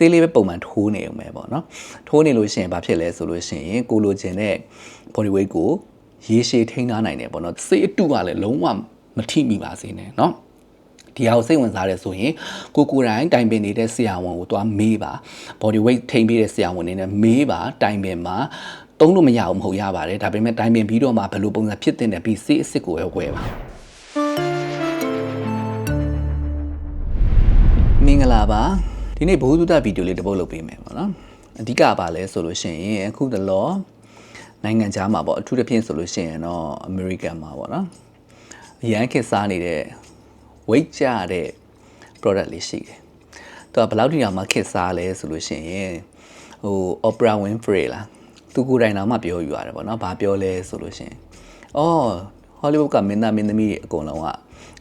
ဆေးလေးပဲပုံမှန်ထိုးနေအောင်ပဲပေါ့နော်ထိုးနေလို့ရှိရင်ဘာဖြစ်လဲဆိုလို့ရှိရင်ကိုလိုချင်တဲ့ body weight ကိုရေရှည်ထိန်းထားနိုင်တယ်ပေါ့နော်ဆေးအတုကလည်းလုံးဝမထိမိပါစေနဲ့နော်ဒီအောင်စိတ်ဝင်စားရဲဆိုရင်ကိုကိုတိုင်းတိုင်ပင်နေတဲ့ဆရာဝန်ကိုသွားမေးပါ body weight ထိန်းပေးတဲ့ဆရာဝန်နေနဲ့မေးပါတိုင်ပင်မှာတုံးလို့မရဘူးမဟုတ်ရပါတယ်ဒါပေမဲ့တိုင်ပင်ပြီးတော့မှဘယ်လိုပုံစံဖြစ်တင်တယ်ပြီးစေးအစ်စ်ကိုပဲဝယ်ပါမင်္ဂလာပါ ဒီနေ့ဘိုးသုဒဗီဒီယိုလေးတစ်ပုတ်လုပ်ပေးမယ်ပေါ့နော်အဓိကကပါလဲဆိုလို့ရှိရင်အခုတလောနိုင်ငံခြားမှာပေါ့အထူးသဖြင့်ဆိုလို့ရှိရင်တော့ American မှာပေါ့နော်အရန်ခေတ်စားနေတဲ့ weight ကျတဲ့ product လေးရှိတယ်။သူကဘယ်လောက်ထိတောင်မှခက်စားလဲဆိုလို့ရှိရင်ဟို Oprah Winfrey လားသူကိုယ်တိုင်တော့မှပြောယူရတယ်ပေါ့နော်။ဘာပြောလဲဆိုလို့ရှိရင်အော် Hollywood ကမင်းသားမင်းသမီးတွေအကုန်လုံးက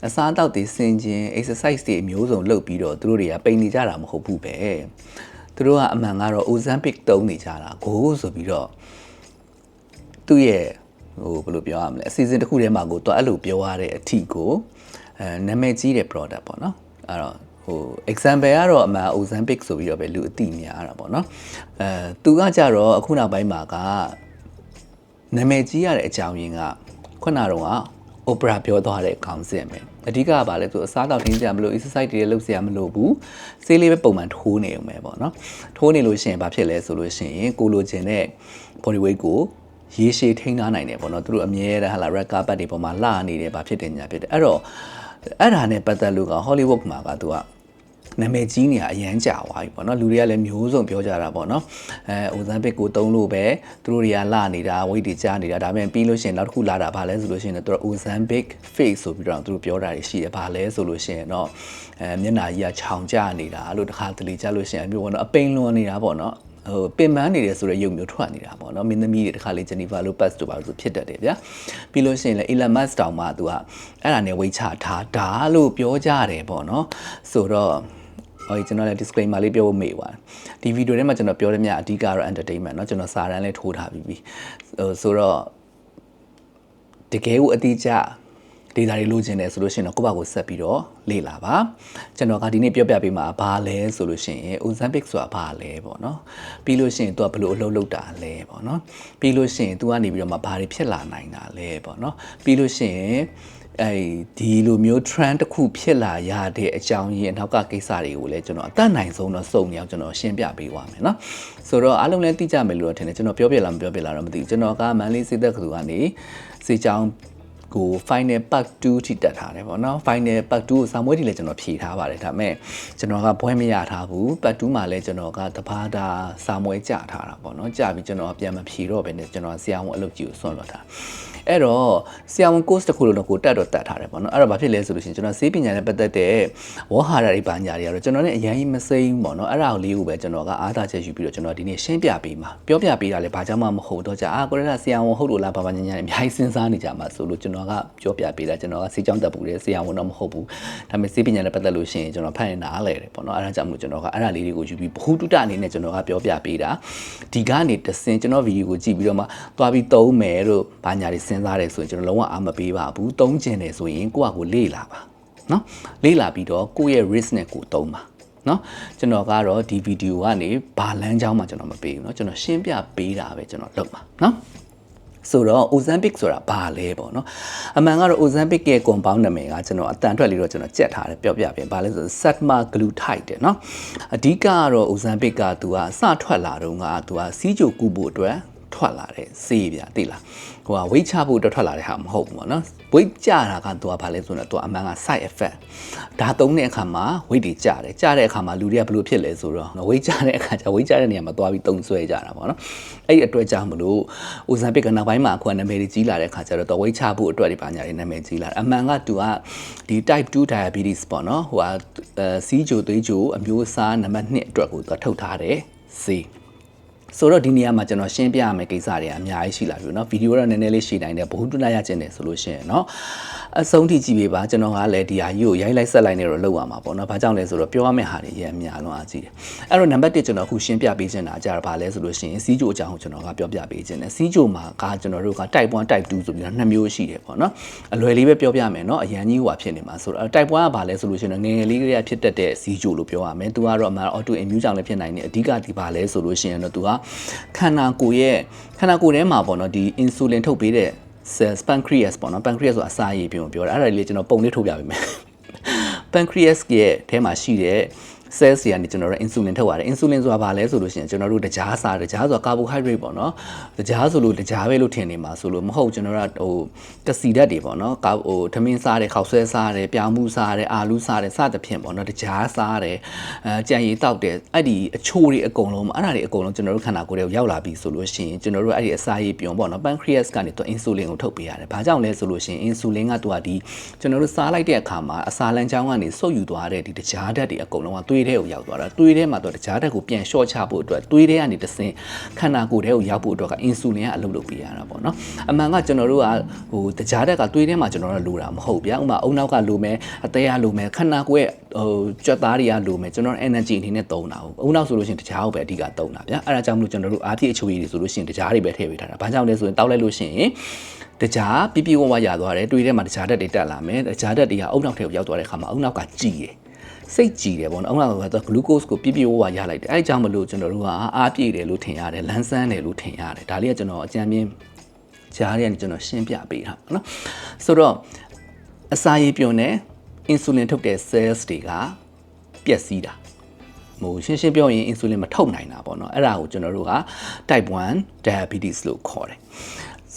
အစားအသောက်တွေစင်ခြင်း exercise တွေအမျိုးစုံလုပ်ပြီးတော့သူတို့တွေကပိန်နေကြတာမဟုတ်ဘူးပဲ။သူတို့ကအမှန်ကတော့ Ozempic တုံးနေကြတာကိုဆိုပြီးတော့သူ့ရဲ့ဟိုဘယ်လိုပြောရမလဲအစီအစဉ်တစ်ခုထဲမှာကိုသူအဲ့လိုပြောရတဲ့အထီကိုအဲနာမည်ကြီးတဲ့ product ပေါ့နော်အဲ့တော့ဟို example ကတော့အမှန် Ozempic ဆိုပြီးတော့ပဲလူအသိများတာပေါ့နော်အဲသူကကြတော့အခုနောက်ပိုင်းမှာကနာမည်ကြီးရတဲ့အကြောင်းရင်းကခုနကတော့ Oprah ပြောသွားတဲ့ခေါင်းစဉ်ပဲအဓိကကဘာလဲဆိုအစားတောက်ထင်းစရာမလို exercise တွေလုပ်စရာမလိုဘူးဆေးလေးပဲပုံမှန်ထိုးနေအောင်ပဲပေါ့နော်ထိုးနေလို့ရှိရင်ဘာဖြစ်လဲဆိုလို့ရှိရင်ကိုလိုချင်တဲ့ body weight ကိုရေရှည်ထိန်းထားနိုင်တယ်ပေါ့နော်သူတို့အမြဲတမ်းဟာလာ red carpet တွေပေါ်မှာလှနေတယ်ဘာဖြစ်တယ်ညာဖြစ်တယ်အဲ့တော့အဲ့ဒါနဲ့ပတ်သက်လို့က Hollywood မှာကသူက နာမည်ကြီးနေရအရန်ကြာသွားပြီပေါ့နော်လူတွေကလည်းမျိုးစုံပြောကြတာပေါ့နော်အဲ Ozempic ကိုတုံးလို့ပဲသူတို့တွေကလှနေတာ weight တွေကျနေတာဒါပေမဲ့ပြီးလို့ရှိရင်နောက်တစ်ခုလာတာဘာလဲဆိုလို့ရှိရင်တော့သူတို့ Ozempic face ဆိုပြီးတော့သူတို့ပြောတာတွေရှိတယ်ဘာလဲဆိုလို့ရှိရင်တော့အဲမျက်နှာကြီးကခြောင်ကျနေတာအဲ့လိုတစ်ခါတလေကျလို့ရှိရင်အမျိုးပေါ့နော်အပိန်လွန်နေတာပေါ့နော်ဟိုပင်ပန်းနေတယ်ဆိုတော့ရုပ်မျိုးထွက်နေတာပေါ့နော်မင်းသမီးတွေတခါလေဂျနီဖာလိုပတ်တို့ပါလို့ဖြစ်တတ်တယ်ဗျာပြီးလို့ရှိရင်လည်း Elon Musk တောင်မှသူကအဲ့ဒါနဲ့ဝိတ်ချထားဒါလို့ပြောကြတယ်ပေါ့နော်ဆိုတော့ ဟိုကျွန်တော်လည်း disclaimer လေးပြောဖို့မေ့ပါတယ်ဒီဗီဒီယိုထဲမှာကျွန်တော်ပြောရမြအဓိကတော့ entertainment เนาะကျွန်တော်စာတန်းလေးထိုးထားပြီးပြီဟိုဆိုတော့တကယ်ကိုအတိအကျ data တွေလိုချင်တယ်ဆိုလို့ရှိရင်တော့ကိုယ့်ဘာကိုဆက်ပြီးတော့လေ့လာပါကျွန်တော်ကဒီနေ့ပြောပြပေးမှာဘာလဲဆိုလို့ရှိရင် Ozempic ဆိုတာဘာလဲပေါ့နော်ပြီးလို့ရှိရင် तू ကဘယ်လိုအလုပ်လုပ်တာလဲပေါ့နော်ပြီးလို့ရှိရင် तू ကနေပြီးတော့မှဘာတွေဖြစ်လာနိုင်တာလဲပေါ့နော်ပြီးလို့ရှိရင် အဲဒီလိုမျိုး trend တစ်ခုဖြစ်လာရတဲ့အကြောင်းရင်းအနောက်ကကိစ္စတွေကိုလည်းကျွန်တော်အတတ်နိုင်ဆုံးတော့စုံနေအောင်ကျွန်တော်ရှင်းပြပေးပါမယ်เนาะဆိုတော့အားလုံးလည်းသိကြမယ်လို့တော့ထင်တယ်ကျွန်တော်ပြောပြလားမပြောပြလားတော့မသိဘူးကျွန်တော်ကမန်လေးစိတ်သက်သူကနေစေချောင်းကို final part 2ထိတက်ထားတယ်ပေါ့နော် final part 2ကိုစာမွေးတွေလည်းကျွန်တော်ဖြေထားပါတယ်ဒါပေမဲ့ကျွန်တော်ကဘွဲမရထားဘူး part 2မှာလည်းကျွန်တော်ကတဘာတာစာမွေးကြထားတာပေါ့နော်ကြပြီးကျွန်တော်ပြန်မဖြေတော့ဘဲနဲ့ကျွန်တော်ဆရာဝန်အလုပ်ကြီးကိုဆွန့်လွတ်တာ အဲ့တော့ဆရာဝန် course တစ်ခုလုံးတော့ကိုတက်တော့တက်ထားတယ်ပေါ့နော်အဲ့တော့ဘာဖြစ်လဲဆိုလို့ရှိရင်ကျွန်တော်ဆေးပညာနဲ့ပတ်သက်တဲ့ဝေါ်ဟာရတွေပါညာတွေကတော့ကျွန်တော်နဲ့အရင်မစိမ့်ပေါ့နော်အဲ့ဒါကိုလေးကိုပဲကျွန်တော်ကအားသာချက်ယူပြီးတော့ကျွန်တော်ဒီနေ့ရှင်းပြပေးမှာပြောပြပေးတာလည်းဘာကြောင့်မှမဟုတ်တော့ကြအာကိုရတာဆရာဝန်ဟုတ်လို့လားဘာဘာညာညာအများကြီးစဉ်းစားနေကြမှာဆိုလို့ကျွန်တော်ကပြောပြပေးတာကျွန်တော်ကဆေးကြောင်းတက်ပူတယ်ဆရာဝန်တော့မဟုတ်ဘူးဒါပေမဲ့ဆေးပညာနဲ့ပတ်သက်လို့ရှိရင်ကျွန်တော်ဖတ်ရင်နားလဲတယ်ပေါ့နော်အဲ့ဒါကြောင့်မလို့ကျွန်တော်ကအဲ့ဒါလေးတွေကိုယူပြီးဘ ഹു တုတအနေနဲ့ကျွန်တော်ကပြောပြပေးတာဒီကနေတစင်ကျွန်တော်ဗီဒီယိုကိုကြည့်ပြီးတော့မှသွားပြီးသုံးမယ်လို့ဘာညာတွေစဉ်စားတယ်ဆိုရင်ကျွန်တော်လုံးဝအားမပေးပါဘူးသုံးကျင်တယ်ဆိုရင်ကိုယ့်အကိုလေ့လာပါနော်လေ့လာပြီးတော့ကိုယ့်ရဲ့ risk နဲ့ကိုသုံးပါနော်ကျွန်တော်ကတော့ဒီဗီဒီယိုကနေဘာလန်းချောင်းမှကျွန်တော်မပေးဘူးเนาะကျွန်တော်ရှင်းပြပေးတာပဲကျွန်တော်လုပ်ပါเนาะဆိုတော့ Ozempic ဆိုတာဘာလဲပေါ့နော်အမှန်ကတော့ Ozempic ရဲ့ compound နာမည်ကကျွန်တော်အတန်ထွက်လေးတော့ကျွန်တော်ကြက်ထားတယ်ပြောပြပြဘာလဲဆိုတော့ semaglutide တဲ့နော်အဓိကကတော့ Ozempic ကသူကအစထွက်လာတော့ကသူကစီးကြိုကူဖို့အတွက်ထွက်လာတဲ့ဆေးပြသိလား ဟိုကဝိတ်ချဖို့အတွက်ထွက်လာတဲ့ဟာမဟုတ်ဘူးပေါ့နော်ဝိတ်ကြတာကသူကဘာလဲဆိုတော့သူကအမှန်က side effect ဒါသုံးတဲ့အခါမှာဝိတ်တွေကြတယ်ကြတဲ့အခါမှာလူတွေကဘယ်လိုဖြစ်လဲဆိုတော့ဝိတ်ကြတဲ့အခါကျဝိတ်ကြတဲ့နေရာမှာသွားပြီးတုံဆွဲကြတာပေါ့နော်အဲ့ဒီအတွက်ကြောင့်မလို့ Ozempic ကနောက်ပိုင်းမှာအခုကနာမည်ကြီးလာတဲ့အခါကျတော့ဝိတ်ချဖို့အတွက်တွေပါညာတွေနာမည်ကြီးလာတယ်အမှန်ကသူကဒီ type 2 diabetes ပေါ့နော်ဟိုကစီးကြိုသွေးကြိုအမျိုးအစားနံပါတ်2အတွက်ကိုသူထုတ်ထားတယ်ဆေး ဆိုတော့ဒီနေရာမှာကျွန်တော်ရှင်းပြရမယ့်ကိစ္စတွေအများကြီးရှိလာပြီเนาะဗီဒီယိုတော့နည်းနည်းလေးရှည်နိုင်တယ်ဘ ഹു တုတရကျင်တယ်ဆိုလို့ရှိရင်เนาะအဆုံးထိကြည့်ပေးပါကျွန်တော်ကလည်းဒီဟာကြီးကိုရိုက်လိုက်ဆက်လိုက်နေတော့လောက်ရမှာပေါ့เนาะဘာကြောင့်လဲဆိုတော့ပြောရမယ့်ဟာတွေရအများလုံးအားကြည့်တယ်အဲ့တော့နံပါတ်1ကျွန်တော်အခုရှင်းပြပေးချင်တာကြတော့ဘာလဲဆိုလို့ရှိရင်စီးကြိုအကြောင်းကိုကျွန်တော်ကပြောပြပေးချင်တယ်စီးကြိုမှာကကျွန်တော်တို့က type 1 type 2ဆိုပြီးတော့နှစ်မျိုးရှိတယ်ပေါ့เนาะအလွယ်လေးပဲပြောပြမယ်เนาะအရန်ကြီးဟိုဖြစ်နေမှာဆိုတော့ type 1ကဘာလဲဆိုလို့ရှိရင်ငယ်ငယ်လေးကလေးကဖြစ်တတ်တဲ့စီးကြိုလို့ပြောရမယ်သူကတော့အမှန် auto immune ကြောင့်လည်းဖြစ်နိုင်တယ်အဓိကဒီဘာလဲဆိုလို့ရှိရင်တော့သူက ခန္ဓာကိုယ်ရဲ့ခန္ဓာကိုယ်ထဲမှာပေါ့နော်ဒီ insulin ထုတ်ပေးတဲ့ cells pancreas ပေါ့နော် pancreas ဆိုတာအစာရည်ပြုံပြောတာအဲ့ဒါလေးကျွန်တော်ပုံလေးထုတ်ပြပေးမယ် pancreas ရဲ့ထဲမှာရှိတဲ့ cells တွေကနေကျွန်တော်တို့ insulin ထုတ်ရတယ် insulin ဆိုတာဘာလဲဆိုလို့ရှိရင်ကျွန်တော်တို့တကြားစားတကြားဆိုတာ carbohydrate ပေါ့နော်တကြားဆိုလို့တကြားပဲလို့ထင်နေမှာဆိုလို့မဟုတ်ကျွန်တော်တို့ကဟိုကစီဓာတ်တွေပေါ့နော်ကာဟိုထမင်းစားတယ်ခောက်ဆွဲစားတယ်ပြောင်မှုစားတယ်အာလူးစားတယ်စသဖြင့်ပေါ့နော်တကြားစားတယ်အဲကြံရည်တောက်တယ်အဲ့ဒီအချိုးတွေအကုန်လုံးအဲ့ဒါတွေအကုန်လုံးကျွန်တော်တို့ခန္ဓာကိုယ်ထဲကိုရောက်လာပြီဆိုလို့ရှိရင်ကျွန်တော်တို့အဲ့ဒီအစာရည်ပြုံပေါ့နော် pancreas ကနေသူ insulin ကိုထုတ်ပေးရတယ်ဘာကြောင့်လဲဆိုလို့ရှိရင် insulin ကသူကဒီကျွန်တော်တို့စားလိုက်တဲ့အခါမှာအစာလမ်းကြောင်းကနေစုပ်ယူသွားတဲ့ဒီတကြားဓာတ်တွေအကုန်လုံးကသွေးထဲကိုရောက်သွားတာသွေးထဲမှာတော့တကြားဓာတ်ကိုပြန်လျှော့ချဖို့အတွက်သွေးထဲကနေတဆင်ခန္ဓာကိုယ်ထဲကိုရောက်ဖို့အတွက်က insulin ကအလုပ်လုပ်ပေးရတာပေါ့နော်အမှန်ကကျွန်တော်တို့ကဟိုတကြားဓာတ်ကသွေးထဲမှာကျွန်တော်တို့လိုတာမဟုတ်ဗျာဥပမာအုံနောက်ကလိုမယ်အသေးကလိုမယ်ခန္ဓာကိုယ်ရဲ့ဟိုကြွက်သားတွေကလိုမယ်ကျွန်တော်တို့ energy အနေနဲ့သုံးတာဟုတ်အုံနောက်ဆိုလို့ရှိရင်တကြားကိုပဲအဓိကသုံးတာဗျာအဲ့ဒါကြောင့်မလို့ကျွန်တော်တို့အားပြည့်အချိုးရည်တွေဆိုလို့ရှိရင်တကြားတွေပဲထည့်ပေးထားတာဘာကြောင့်လဲဆိုရင်တောက်လိုက်လို့ရှိရင်တကြားပြပြဝဝရသွားတယ်တွေးထဲမှာတကြားဓာတ်တွေတက်လာမယ်တကြားဓာတ်တွေကအုံနောက်ထဲကိုရောက်သွားတဲ့အခါမှာအုံနောက်ကကြည်တယ် စိတ်ကြည်တယ်ပေါ့နော်အုံနောက်ကတော့ glucose ကိုပြပြဝဝရလိုက်တယ်အဲအကြောင်းမလို့ကျွန်တော်တို့ကအားပြည့်တယ်လို့ထင်ရတယ်လန်းဆန်းတယ်လို့ထင်ရတယ်ဒါလေးကကျွန်တော်အကြံပြင်းကြားရတဲ့ကျွန်တော်ရှင်းပြပေးတာပေါ့နော်ဆိုတော့အစာရည်ပြုံတဲ့ insulin ထုတ်တဲ့ cells တွေကပျက်စီးတာ ဟိုရှင်းရှင်းပြောရင် insulin မထုတ်နိုင်တာပေါ့နော်အဲ့ဒါကိုကျွန်တော်တို့က type 1 diabetes လို့ခေါ်တယ်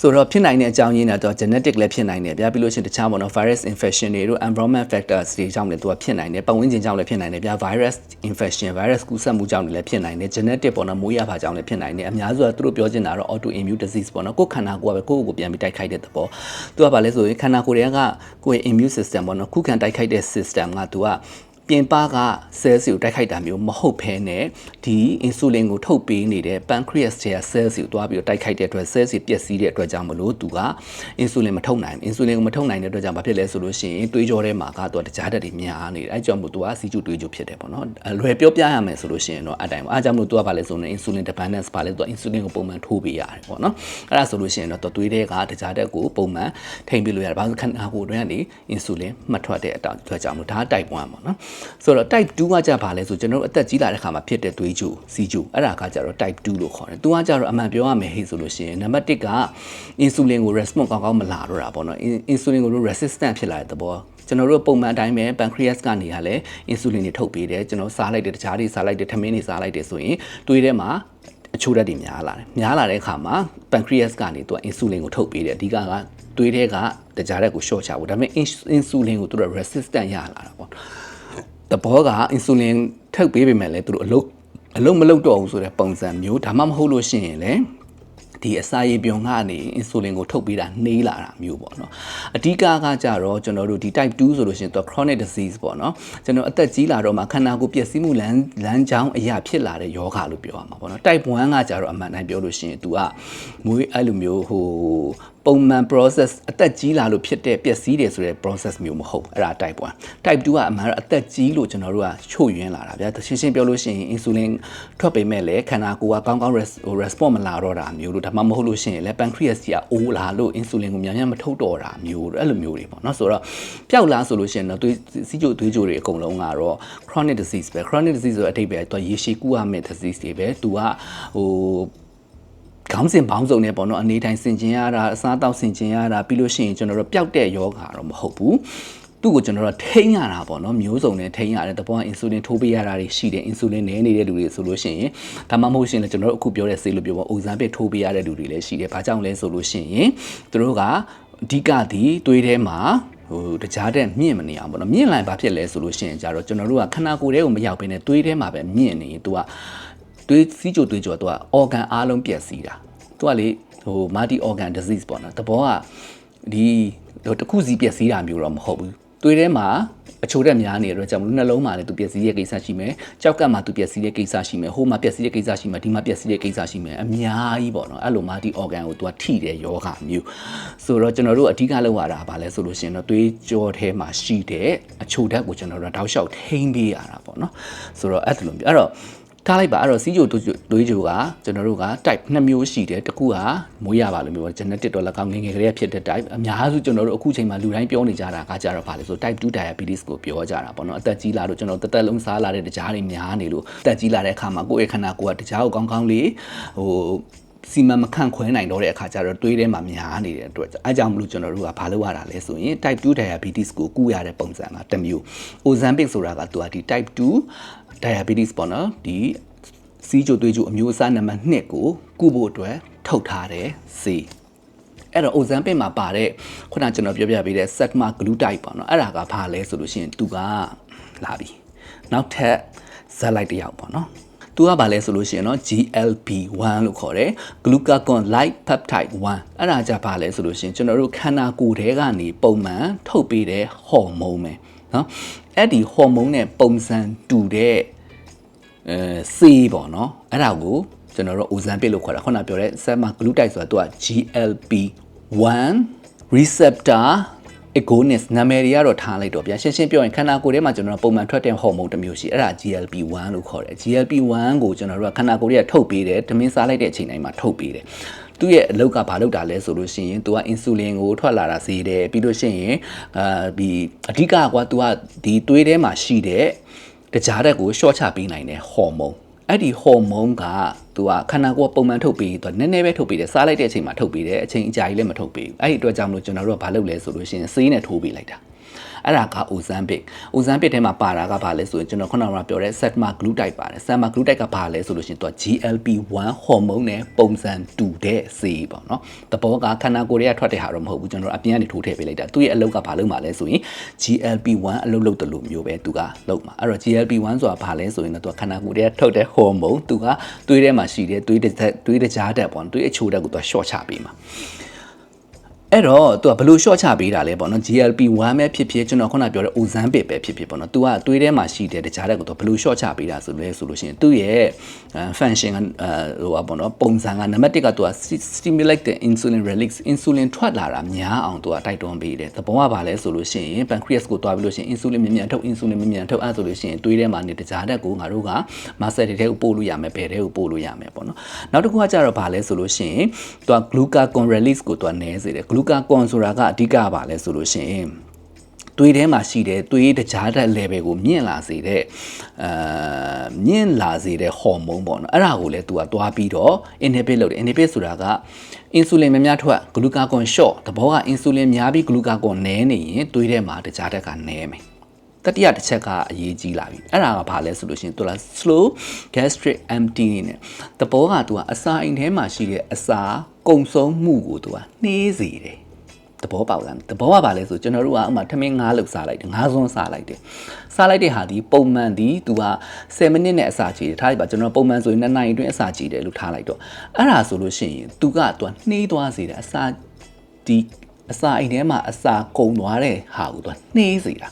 ဆိုတော့ဖြစ်နိုင်တဲ့အကြောင်းရင်းတော့ genetic လည်းဖြစ်နိုင်တယ်ဗျာပြီးလို့ရှိရင်တခြားပေါ့နော် virus infection တွေတို့ environment factors တွေကြောင့်လည်းသူကဖြစ်နိုင်တယ်ပတ်ဝန်းကျင်ကြောင့်လည်းဖြစ်နိုင်တယ်ဗျာ virus infection virus ကူးစက်မှုကြောင့်လည်းဖြစ်နိုင်တယ် genetic ပေါ့နော်မိုးရပါကြောင့်လည်းဖြစ်နိုင်တယ်အများစုကသူတို့ပြောချင်တာတော့ autoimmune disease ပေါ့နော်ကိုယ်ခန္ဓာကိုယ်ကပဲကိုယ့်ကိုယ်ကိုပြန်ပြီးတိုက်ခိုက်တဲ့သဘောသူကဘာလဲဆိုရင်ခန္ဓာကိုယ်တွေကကိုယ့်ရဲ့ immune system ပေါ့နော်ခုခံတိုက်ခိုက်တဲ့ system ကသူက ပြင်ပက cells ကိုတိုက်ခိုက်တာမျိုးမဟုတ်ဘဲနဲ့ဒီ insulin ကိုထုတ်ပေးနေတဲ့ pancreas ရဲ့ cells ကိုတွားပြီးတော့တိုက်ခိုက်တဲ့အတွက် cells တွေပျက်စီးတဲ့အတွက်ကြောင့်မလို့သူက insulin မထုတ်နိုင် insulin ကိုမထုတ်နိုင်တဲ့အတွက်ကြောင့်ဘာဖြစ်လဲဆိုလို့ရှိရင်သွေးကြောထဲမှာကသူကတကြားဓာတ်တွေများနေတယ်အဲကြောင့်မို့သူကစီကျူသွေးကြိုဖြစ်တယ်ပေါ့နော်အလွယ်ပြောပြရမယ်ဆိုလို့ရှိရင်တော့အတိုင်းပါအဲကြောင့်မို့သူကဘာလဲဆိုရင် insulin dependence ဘာလဲသူက insulin ကိုပုံမှန်ထိုးပေးရတယ်ပေါ့နော်အဲဒါဆိုလို့ရှိရင်တော့သွေးထဲကတကြားဓာတ်ကိုပုံမှန်ထိန်းပေးလို့ရတယ်ဘာလို့ခန္ဓာကိုယ်တွင်းကနေ insulin မှတ်ထွက်တဲ့အတောက်အတွက်ကြောင့်မို့ဒါက type 1ပေါ့နော်ဆိုတော့ type 2ကကြပါလဲဆိုကျွန်တော်တို့အသက်ကြီးလာတဲ့ခါမှာဖြစ်တဲ့သွေးကြိုစီကြိုအဲ့ဒါကကြတော့ type 2လို့ခေါ်တယ်။သူကကြတော့အမှန်ပြောရမယ်ဟေ့ဆိုလို့ရှိရင်နံပါတ်1က insulin ကို response ကောင်းကောင်းမလာတော့တာပေါ့နော်။ insulin ကို resistant ဖြစ်လာတဲ့သဘောကျွန်တော်တို့ပုံမှန်အတိုင်းပဲ pancreas ကနေရလဲ insulin တွေထုတ်ပေးတယ်ကျွန်တော်စားလိုက်တဲ့တခြားတွေစားလိုက်တဲ့ထမင်းတွေစားလိုက်တယ်ဆိုရင်သွေးထဲမှာအချိုးဓာတ်တွေများလာတယ်များလာတဲ့အခါမှာ pancreas ကနေသူက insulin ကိုထုတ်ပေးတယ်အဓိကကသွေးထဲကတကြားဓာတ်ကို short ချဖို့ဒါပေမဲ့ insulin ကိုသူတို့ resistant ရလာတာပေါ့ တဘောက insulin ထုတ်ပေးပေမဲ့လည်းသူတို့အလုပ်အလုံးမလုပ်တော့ဘူးဆိုတဲ့ပုံစံမျိုးဒါမှမဟုတ်လို့ရှိရင်လည်းဒီအစာရည်ပြုံကနေ insulin ကိုထုတ်ပေးတာနှေးလာတာမျိုးပေါ့နော်အဓိကကကြတော့ကျွန်တော်တို့ဒီ type 2ဆိုလို့ရှိရင်သူ chronic disease ပေါ့နော်ကျွန်တော်အသက်ကြီးလာတော့မှခန္ဓာကိုယ်ပျက်စီးမှုလမ်းလမ်းကြောင်းအရာဖြစ်လာတဲ့ယောဂလို့ပြောရမှာပေါ့နော် type 1ကကြတော့အမှန်တိုင်းပြောလို့ရှိရင် तू ကမွေးအဲ့လိုမျိုးဟို ပုံမှန် process အသက်ကြီးလာလို့ဖြစ်တဲ့ပျက်စီးတယ်ဆိုတဲ့ process မျိုးမဟုတ်အဲ့ဒါ type 1 type 2ကအမှန်တော့အသက်ကြီးလို့ကျွန်တော်တို့ကချို့ယွင်းလာတာဗျာရှင်းရှင်းပြောလို့ရှိရင် insulin ထွက်ပေမဲ့လည်းခန္ဓာကိုယ်ကကောင်းကောင်း response မလာတော့တာမျိုးလို့ဒါမှမဟုတ်လို့ရှိရင်လည်း pancreas ကအိုးလာလို့ insulin ကိုများများမထုတ်တော့တာမျိုးအဲ့လိုမျိုးတွေပေါ့နော်ဆိုတော့ပျောက်လားဆိုလို့ရှိရင်တော့သွေးစီးကြိုသွေးကြိုတွေအကုန်လုံးကတော့ chronic disease ပဲ chronic disease ဆိုတဲ့အထိပ္ပယ်တော့ရေရှည်ကူရမယ့် disease တွေပဲသူကဟို ခေါင်းစဉ်ပေါင်းစုံနဲ့ပေါ့နော်အနေတိုင်းဆင်ကျင်ရတာအစားအသောက်ဆင်ကျင်ရတာပြီးလို့ရှိရင်ကျွန်တော်တို့ပျောက်တဲ့ယောဂါတော့မဟုတ်ဘူးသူ့ကိုကျွန်တော်တို့ထိန်းရတာပေါ့နော်မျိုးစုံနဲ့ထိန်းရတယ်တဘောကအင်ဆူလင်ထိုးပေးရတာတွေရှိတယ်အင်ဆူလင်နည်းနေတဲ့လူတွေဆိုလို့ရှိရင်ဒါမှမဟုတ်ရှင်လည်းကျွန်တော်တို့အခုပြောတဲ့ဆေးလို့ပြောပေါ့အိုဇန်ပစ်ထိုးပေးရတဲ့လူတွေလည်းရှိတယ်ဘာကြောင့်လဲဆိုလို့ရှိရင်သူတို့ကအဓိကဒီသွေးထဲမှာဟိုတကြားတဲ့မြင့်မနေအောင်ပေါ့နော်မြင့်လိုက်ဘာဖြစ်လဲဆိုလို့ရှိရင်ကြတော့ကျွန်တော်တို့ကခန္ဓာကိုယ်ထဲကိုမရောက်ဘဲနဲ့သွေးထဲမှာပဲမြင့်နေရင် तू က သွေးစီးကြိုသွေးကြော तू က organ အားလုံးပျက်စီးတာသူကလေဟို multi organ disease ပေါ့နော်တဘောကဒီတစ်ခုစီပျက်စီးတာမျိုးတော့မဟုတ်ဘူးသွေးထဲမှာအချိုတက်များနေတဲ့အတွက်ကြောင့်မလို့နှလုံးမှာလည်းသူပျက်စီးတဲ့ကိစ္စရှိမယ်ကြောက်ကပ်မှာသူပျက်စီးတဲ့ကိစ္စရှိမယ်ဟိုမှာပျက်စီးတဲ့ကိစ္စရှိမယ်ဒီမှာပျက်စီးတဲ့ကိစ္စရှိမယ်အများကြီးပေါ့နော်အဲ့လိုမှဒီ organ ကိုသူကထိတဲ့ယောဂမျိုးဆိုတော့ကျွန်တော်တို့အဓိကလောက်ရတာဗာလဲဆိုလို့ရှိရင်တော့သွေးကြောထဲမှာရှိတဲ့အချိုတက်ကိုကျွန်တော်တို့တောက်လျှောက်ထိန်းပေးရတာပေါ့နော်ဆိုတော့အဲ့လိုမျိုးအဲ့တော့ ထားလိုက်ပါအဲ့တော့စီဂျိုသွေးကြိုကကျွန်တော်တို့က type 2မျိုးရှိတယ်တစ်ခုကမွေးရပါလို့မျိုး genetic တော့၎င်းငယ်ငယ်ကလေးဖြစ်တဲ့ type အများစုကျွန်တော်တို့အခုချိန်မှာလူတိုင်းပြောနေကြတာကကြတော့ဗာလေဆို type 2 diabetes ကိုပြောကြတာပေါ့နော်အသက်ကြီးလာတော့ကျွန်တော်တစ်သက်လုံးစားလာတဲ့တကြားတွေများနေလို့အသက်ကြီးလာတဲ့အခါမှာကိုယ့်ရဲ့ခန္ဓာကိုယ်ကတကြားကိုကောင်းကောင်းလေးဟိုစီမံမခန့်ခွဲနိုင်တော့တဲ့အခါကျတော့တွေးထဲမှာများနေတဲ့အတွက်အဲကြောင့်မလို့ကျွန်တော်တို့ကဘာလုပ်ရတာလဲဆိုရင် type 2 diabetes ကိုကုရတဲ့ပုံစံကတစ်မျိုး Ozempic ဆိုတာကသူကဒီ type 2 diabetes ပေါ့နော်ဒီစီးကြိုသွေးကြိုအမျိုးအစားနံပါတ်2ကိုကုဖို့အတွက်ထုတ်ထားတဲ့ဆေးအဲ့တော့ Ozempic မှာပါတဲ့ခုနကျွန်တော်ပြောပြပေးတဲ့ Setma glutide ပေါ့နော်အဲ့ဒါကဘာလဲဆိုလို့ရှိရင်သူကလာပြီနောက်ထပ်ဇက်လိုက်တစ်ယောက်ပေါ့နော်သူကဘာလဲဆိုလို့ရှိရင်တော့ GLP-1 လို့ခေါ်တယ် glucagon like peptide 1အဲ့ဒါကြဘာလဲဆိုလို့ရှိရင်ကျွန်တော်တို့ခန္ဓာကိုယ်ထဲကနေပုံမှန်ထုတ်ပေးတဲ့ဟော်မုန်းပဲ နော်အဲ့ဒီဟော်မုန်းနဲ့ပုံစံတူတဲ့အဲဆေးပေါ့နော်အဲ့ဒါကိုကျွန်တော်တို့အိုဇန်ပစ်လို့ခေါ်တာခုနပြောတဲ့ဆဲမှာဂလူတိုက်ဆိုတာသူက GLP-1 receptor agonist နာမည်တွေကတော့ထားလိုက်တော့ဗျာရှင်းရှင်းပြောရင်ခန္ဓာကိုယ်ထဲမှာကျွန်တော်ပုံမှန်ထွက်တဲ့ဟော်မုန်းတစ်မျိုးရှိအဲ့ဒါ GLP-1 လို့ခေါ်တယ် GLP-1 ကိုကျွန်တော်တို့ကခန္ဓာကိုယ်ထဲကထုတ်ပေးတယ်ဓမင်းစားလိုက်တဲ့အချိန်တိုင်းမှာထုတ်ပေးတယ် သူ့ရဲ့အလုပ်ကဘာလုပ်တာလဲဆိုလို့ရှိရင် तू က insulin ကိုထွက်လာတာစေတယ်ပြီးလို့ရှိရင်အာဒီအဓိကကွာ तू ကဒီသွေးထဲမှာရှိတဲ့တကြားတက်ကိုရှော့ချပေးနိုင်တဲ့ဟော်မုန်းအဲ့ဒီဟော်မုန်းကသူကခန္ဓာကိုယ်ပုံမှန်ထုတ်ပေးသူကနည်းနည်းပဲထုတ်ပေးတယ်စားလိုက်တဲ့အချိန်မှာထုတ်ပေးတယ်အချိန်အကြာကြီးလည်းမထုတ်ပေးဘူးအဲ့ဒီအတွက်ကြောင့်မလို့ကျွန်တော်တို့ကဘာလုပ်လဲဆိုလို့ရှိရင်ဆေးနဲ့ထိုးပေးလိုက်တာ အဲ့ဒါက Ozempic Ozempic ထဲမှာပါတာကဘာလဲဆိုရင်ကျွန်တော်ခုနကပြောတဲ့ semaglutide ပါတယ် semaglutide ကဘာလဲဆိုလို့ရှိရင်သူက GLP-1 ဟော်မုန်းနဲ့ပုံစံတူတဲ့ဆေးပေါ့နော်တဘောကခန္ဓာကိုယ်တွေကထွက်တဲ့ဟာတော့မဟုတ်ဘူးကျွန်တော်အပြင်ကနေထိုးထည့်ပေးလိုက်တာသူ့ရဲ့အလုပ်ကဘာလုပ်မှာလဲဆိုရင် GLP-1 အလုပ်လုပ်တယ်လို့မျိုးပဲသူကလုပ်မှာအဲ့တော့ GLP-1 ဆိုတာဘာလဲဆိုရင်တော့သူကခန္ဓာကိုယ်တွေကထုတ်တဲ့ဟော်မုန်းသူကသွေးထဲမှာရှိတဲ့သွေးတစ်သွေးတစ်ကြားတက်ပေါ့သွေးအချိုတက်ကိုသူက short ချပေးမှာ အဲ့တော့သူကဘလို့ short ချပေးတာလဲပေါ့နော် GLP-1 ပဲဖြစ်ဖြစ်ကျွန်တော်ခုနပြောတဲ့ Ozempic ပဲဖြစ်ဖြစ်ပေါ့နော်သူကသွေးထဲမှာရှိတဲ့တခြားတဲ့ကိုသူဘလို့ short ချပေးတာဆိုလဲဆိုလို့ရှိရင်သူ့ရဲ့ function ကဟိုပါပေါ့နော်ပုံစံကနံပါတ်1ကသူက stimulate the insulin release insulin ထွက်လာတာများအောင်သူကတိုက်တွန်းပေးတယ်သဘောကဘာလဲဆိုလို့ရှိရင် pancreas ကိုတွားပြီးလို့ရှိရင် insulin မြန်မြန်ထုတ် insulin မြန်မြန်ထုတ်အဲ့ဆိုလို့ရှိရင်သွေးထဲမှာနေတခြားတဲ့ကိုငါတို့က muscle တွေထဲကိုပို့လို့ရမယ်ဘယ်ထဲကိုပို့လို့ရမယ်ပေါ့နော်နောက်တစ်ခုကကြတော့ဘာလဲဆိုလို့ရှိရင်သူက glucagon release ကိုသူကနည်းစေတယ် glucagon ဆိုတာကအဓိကပါလဲဆိုလို့ရှိရင်သွေးထဲမှာရှိတဲ့သွေးတကြားတဲ့ level ကိုမြင့်လာစေတဲ့အာမြင့်လာစေတဲ့ဟော်မုန်းပေါ့နော်အဲ့ဒါကိုလည်းသူကတွားပြီးတော့ inhibit လုပ်တယ် inhibit ဆိုတာက insulin များများထွက် glucagon short သဘောက insulin များပြီး glucagon နည်းနေရင်သွေးထဲမှာတကြားတက်ကနည်းမယ် တတိယတစ်ချက်ကအရေးကြီးလာပြီအဲ့ဒါကဘာလဲဆိုလို့ရှိရင်သူက slow gastric empty နဲ့တဘောကသူကအစာအိမ်ထဲမှာရှိတဲ့အစာကုံဆုံးမှုကိုသူကနှေးစေတယ်တဘောပေါက်လာတဘောကဘာလဲဆိုကျွန်တော်တို့ကဥမာထမင်းငါးလောက်စားလိုက်တယ်ငါးစွန်းစားလိုက်တယ်စားလိုက်တဲ့ဟာဒီပုံမှန်ဒီသူက10မိနစ်နဲ့အစာကြည့်တယ်ထားလိုက်ပါကျွန်တော်ပုံမှန်ဆိုရင်2နာရီအတွင်းအစာကြည့်တယ်လို့ထားလိုက်တော့အဲ့ဒါဆိုလို့ရှိရင်သူကသူကနှေးသွားစေတယ်အစာဒီ အစာအိမ်ထဲမှာအစာကုန်သွားတဲ့ဟာကိုသူကနှေးစေတာ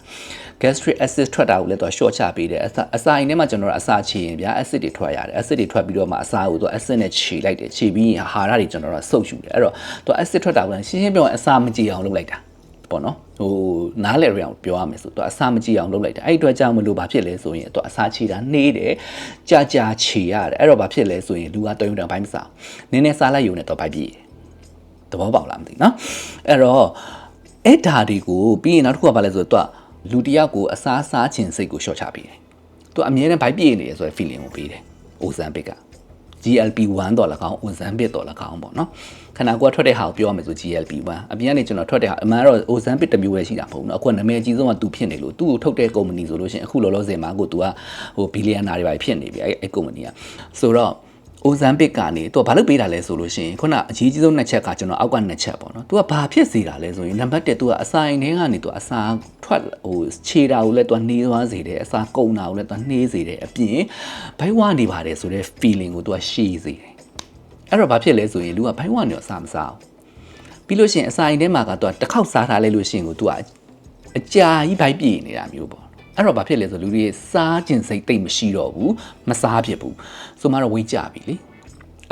gastric acid ထွက်တာကိုလည်းသူက short ချပေးတယ်အစာအစာအိမ်ထဲမှာကျွန်တော်တို့အစာချေရင်ဗျာ acid တွေထွက်ရတယ် acid တွေထွက်ပြီးတော့မှအစာကိုသူ acid နဲ့ခြေလိုက်တယ်ခြေပြီးရင်အာဟာရတွေကျွန်တော်တို့ဆုပ်ယူတယ်အဲ့တော့သူ acid ထွက်တာကိုရှင်းရှင်းပြောရင်အစာမကြည့်အောင်လုပ်လိုက်တာပေါ့နော်ဟိုနားလည်ရအောင်ပြောရမယ်ဆိုတော့အစာမကြည့်အောင်လုပ်လိုက်တယ်အဲ့ဒီအတွက်ကြောင့်မလို့ဘာဖြစ်လဲဆိုရင်တော့အစာချီတာနှေးတယ်ကြာကြာချီရတယ်အဲ့တော့ဘာဖြစ်လဲဆိုရင်လူကတော်ရုံတန်ပိုင်းမစားနည်းနည်းစားလိုက်ယူနေတော့ဘိုက်ပြည့် သဘောပေါက်လားမသိနော်အဲ့တော့အဲ့ဓာတ်တွေကိုပြီးရင်နောက်တစ်ခုကဘာလဲဆိုတော့လူတယောက်ကိုအစားစားခြင်းစိတ်ကိုရှော့ချပေးတယ်သူအမြဲတမ်းဘိုက်ပြည့်နေရဆိုတဲ့ feeling ကိုပေးတယ် Ozempic က GLP-1 တော့၎င်း Ozempic တော့၎င်းပေါ့နော်ခန္ဓာကိုယ်ကထွက်တဲ့ဟာကိုပြောရမယ်ဆို GLP-1 အပြင်ကနေကျွန်တော်ထွက်တဲ့ဟာအမှန်တော့ Ozempic တစ်မျိုးပဲရှိတာမဟုတ်ဘူးเนาะအခုကနာမည်အကြီးဆုံးကသူဖြစ်နေလို့သူ့ကိုထုတ်တဲ့ကုမ္ပဏီဆိုလို့ရှိရင်အခုလောလောဆယ်မှာကိုသူကဟိုဘီလီယံနာတွေပါဖြစ်နေပြီအဲ့အဲ့ကုမ္ပဏီကဆိုတော့ အိုဇမ်ပစ်ကနေသူကဘာလုပ်ပေးတာလဲဆိုလို့ရှိရင်ခုနအကြီးကြီးဆုံးနှစ်ချက်ကကျွန်တော်အောက်ကနှစ်ချက်ပေါ့နော်သူကဘာဖြစ်စေတာလဲဆိုရင်နံပါတ်1သူကအစာအိမ်ထဲကနေသူကအစာထွက်ဟိုခြေတာကိုလည်းသူကနှေးသွားစေတယ်အစာကုန်တာကိုလည်းသူကနှေးစေတယ်အပြင်ဘိုက်ဝနေပါတယ်ဆိုတဲ့ feeling ကိုသူကရှည်စေတယ်အဲ့တော့ဘာဖြစ်လဲဆိုရင်လူကဘိုက်ဝနေတော့အစာမစားဘူးပြီးလို့ရှိရင်အစာအိမ်ထဲမှာကသူကတစ်ခေါက်စားထားလဲလို့ရှိရင်ကိုသူကအကြာကြီးဘိုက်ပြည့်နေတာမျိုးပေါ့ အဲ့တော့ဘာဖြစ်လဲဆိုလူတွေစားကျင်စိတ်တိတ်မရှိတော့ဘူးမစားဖြစ်ဘူးဆိုမှတော့ဝိတ်ကြပြီလေ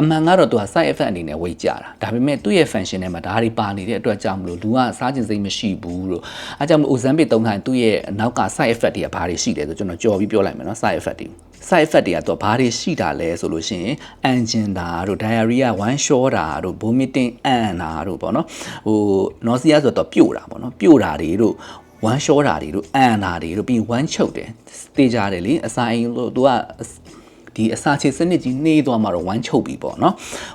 အမှန်ကတော့သူက side effect အနေနဲ့ဝိတ်ကြတာဒါပေမဲ့သူ့ရဲ့ function ထဲမှာဒါတွေပါနေတဲ့အတွက်ကြောင့်မလို့လူကစားကျင်စိတ်မရှိဘူးလို့အဲကြောင့်မလို့ Ozempic သုံးခိုင်းသူ့ရဲ့နောက်က side effect တွေကဘာတွေရှိလဲဆိုကျွန်တော်ကြော်ပြီးပြောလိုက်မယ်နော် side effect တွေ side effect တွေကတော့ဘာတွေရှိတာလဲဆိုလို့ရှိရင် angina တို့ diarrhea one short တာတို့ vomiting အန်တာတို့ပေါ့နော်ဟို nausea ဆိုတော့ပြို့တာပေါ့နော်ပြို့တာတွေတို့ ဝမ်းလျှောတာတွေတို့အန်တာတွေတို့ပြီးဝမ်းချုပ်တယ်တေးကြတယ်လေအစာအိမ်လို့သူကဒီအစာချေစနစ်ကြီးနှေးသွားမှတော့ဝမ်းချုပ်ပြီပေါ့နော်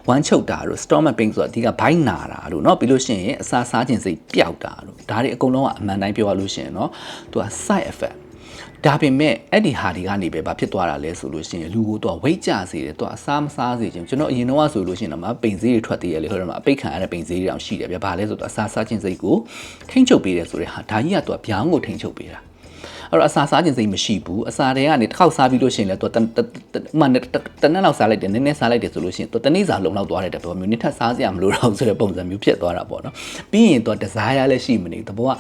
ဝမ်းချုပ်တာတို့ stomach pain ဆိုတာအဓိကဘိုင်းနာတာတို့နော်ပြီးလို့ရှိရင်အစာစားခြင်းစိတ်ပျောက်တာတို့ဒါတွေအကုန်လုံးကအမှန်တိုင်းပြောရလို့ရှိရင်နော်သူက side effect ဒါပေမဲ့အဲ့ဒီဟာဒီကနေပဲဘာဖြစ်သွားတာလဲဆိုလို့ရှိရင်လူကိုတော့ဝိတ်ကြစေတယ်သူကအစားမစားစေခြင်းကျွန်တော်အရင်တော့ဆိုလို့ရှိရင်တော့မပိန်စည်းတွေထွက်သေးရလေဟိုတော့မအပိတ်ခံရတဲ့ပိန်စည်းတွေတောင်ရှိတယ်ဗျဘာလဲဆိုတော့အစားစားခြင်းစိတ်ကိုထိမ့်ချုပ်ပေးတယ်ဆိုတဲ့ဟာဒါကြီးကသူကဗျောင်းကိုထိမ့်ချုပ်ပေးတာ အဲ့တော့အစာစားခြင်းစိတ်မရှိဘူးအစာတွေကနေတစ်ခေါက်စားပြီးလို့ရှိရင်လည်းသူကဥမာတနက်လောက်စားလိုက်တယ်နည်းနည်းစားလိုက်တယ်ဆိုလို့ရှိရင်သူတနေ့စာလုံလောက်သွားတဲ့တဘောမျိုးနှစ်ထပ်စားစရာမလိုတော့ဆိုတဲ့ပုံစံမျိုးဖြစ်သွားတာပေါ့နော်ပြီးရင်သူက desire လည်းရှိမနေတဘောက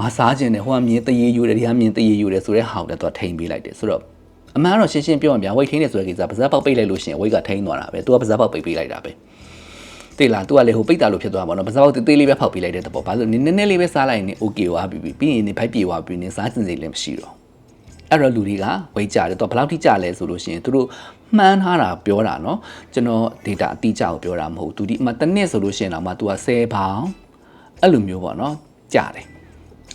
ငါစားခြင်းနဲ့ဟိုကမြင်တရေယူတယ်ဒီကမြင်တရေယူတယ်ဆိုတဲ့ဟာကိုလည်းသူကထိမ့်ပေးလိုက်တယ်ဆိုတော့အမှန်ကတော့ရှင်းရှင်းပြောရင်ဗျာဝိတ်ထိန်းတယ်ဆိုတဲ့ကိစ္စပါဇက်ပေါက်ပိတ်လိုက်လို့ရှိရင်ဝိတ်ကထိန်းသွားတာပဲသူကပါဇက်ပေါက်ပိတ်ပေးလိုက်တာပဲ တေးလား तू ကလေဟိုပိတ်တာလို့ဖြစ်သွားပါတော့ပါဇက်ပေါက်သေးလေးပဲဖောက်ပေးလိုက်တဲ့သဘောဘာလို့နည်းနည်းလေးပဲစားလိုက်ရင် okay ဝါပြီပြီးရင်နေဖိုက်ပြေဝါပြီနေစားစင်စိတ်လည်းမရှိတော့အဲ့တော့လူတွေကဝိတ်ကြတယ်တော့ဘယ်လောက်ထိကြလဲဆိုလို့ရှိရင်သူတို့မှန်းထားတာပြောတာเนาะကျွန်တော် data အတိအကျကိုပြောတာမဟုတ်သူဒီအမှတစ်နှစ်ဆိုလို့ရှိရင်တော့မှ तू က10ပေါင်အဲ့လိုမျိုးပေါ့เนาะကြတယ်